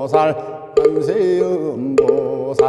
보살 삼세음보살.